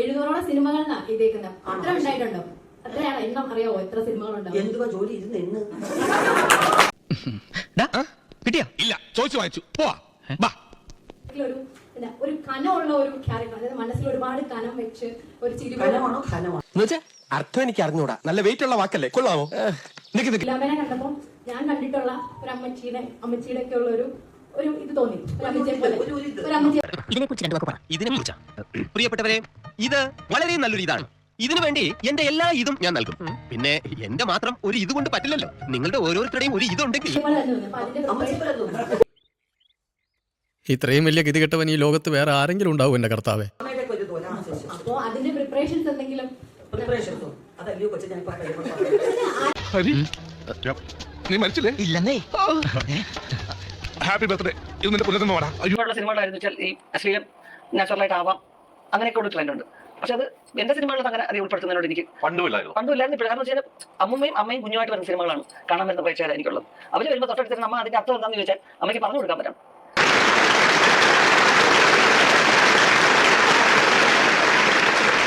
എഴുന്നൂറോളം സിനിമകളിലാണ് ഇതേക്കുന്നത് അത്ര ഉണ്ടായിട്ടുണ്ടോ. അത്രയാണ്. എണ്ണം അറിയാവോ? എത്ര സിനിമകളുണ്ടാവും എന്തുവാ ജോലി? ഇരുന്ന് എന്ന് കിട്ടിയാ? ഇല്ല ചോദിച്ചു വാങ്ങിച്ചു പോവാ. ഒരു ഒരു കനമുള്ള ഒരു ക്യാരക്ടർ അതായത് മനസ്സിൽ ഒരുപാട് കനം വെച്ച് ഒരു ചിരി അർത്ഥം എനിക്ക് അറിഞ്ഞൂടാ. നല്ല വെയിറ്റ് ഉള്ള വാക്കല്ലേ? കൊള്ളാമോ? കണ്ടപ്പോ ഞാൻ കണ്ടിട്ടുള്ള ഒരു അമ്മച്ചിയുടെ അമ്മച്ചിയുടെ ഒക്കെ ഉള്ള ഒരു ഒരു ഇത് തോന്നി. ഒരു അമ്മച്ചി ഇതിനെ കുറിച്ച് രണ്ടു വാക്ക് പറ. ഇതിനെ കുറിച്ചാ പ്രിയപ്പെട്ടവരെ ഇത് വളരെ നല്ലൊരു ഇതാണ്. ഇതിനു വേണ്ടി എന്റെ എല്ലാ ഇതും ഞാൻ നൽകും. പിന്നെ എന്റെ മാത്രം ഒരു ഇത് കൊണ്ട് പറ്റില്ലല്ലോ. നിങ്ങളുടെ ഓരോരുത്തരുടെയും ഒരു ഇതുണ്ടെങ്കിൽ. ഇത്രയും വലിയ ഗതി കെട്ടവൻ ഈ ലോകത്ത് വേറെ ആരെങ്കിലും ഉണ്ടാവും എന്റെ കർത്താവേ. അപ്പോ അതിന്റെ പ്രിപ്പറേഷൻസ് എന്തെങ്കിലും? നീ മരിച്ചില്ലേ? ഇല്ലെന്നേ. Happy birthday. ഇത് നിന്റെ പുനർജന്മ വാടാ അയ്യോടുള്ള സിനിമകളായിരുന്നു വെച്ചാൽ ഈ അശ്ലീലം നാച്ചുറലായിട്ട് ആവാം. അങ്ങനെയൊക്കെ ഒരു ട്രെൻഡ് ഉണ്ട്. പക്ഷെ അത് എന്റെ സിനിമകളിൽ അങ്ങനെ അത് ഉൾപ്പെടുത്തുന്നതിനോട് എനിക്ക് പണ്ടുമില്ലായിരുന്നു. പണ്ടുമില്ലായിരുന്നു കാരണം വെച്ചാൽ അമ്മയും അമ്മയും കുഞ്ഞുമായിട്ട് വരുന്ന സിനിമകളാണ് കാണാൻ വരുന്ന പ്രേക്ഷകരായിരിക്കുള്ളത് അവർ വരുമ്പോൾ തൊട്ടടുത്ത് അമ്മ അതിന്റെ അർത്ഥം എന്താണെന്ന് ചോദിച്ചാൽ അമ്മയ്ക്ക് പറഞ്ഞു കൊടുക്കാൻ പറ്റും.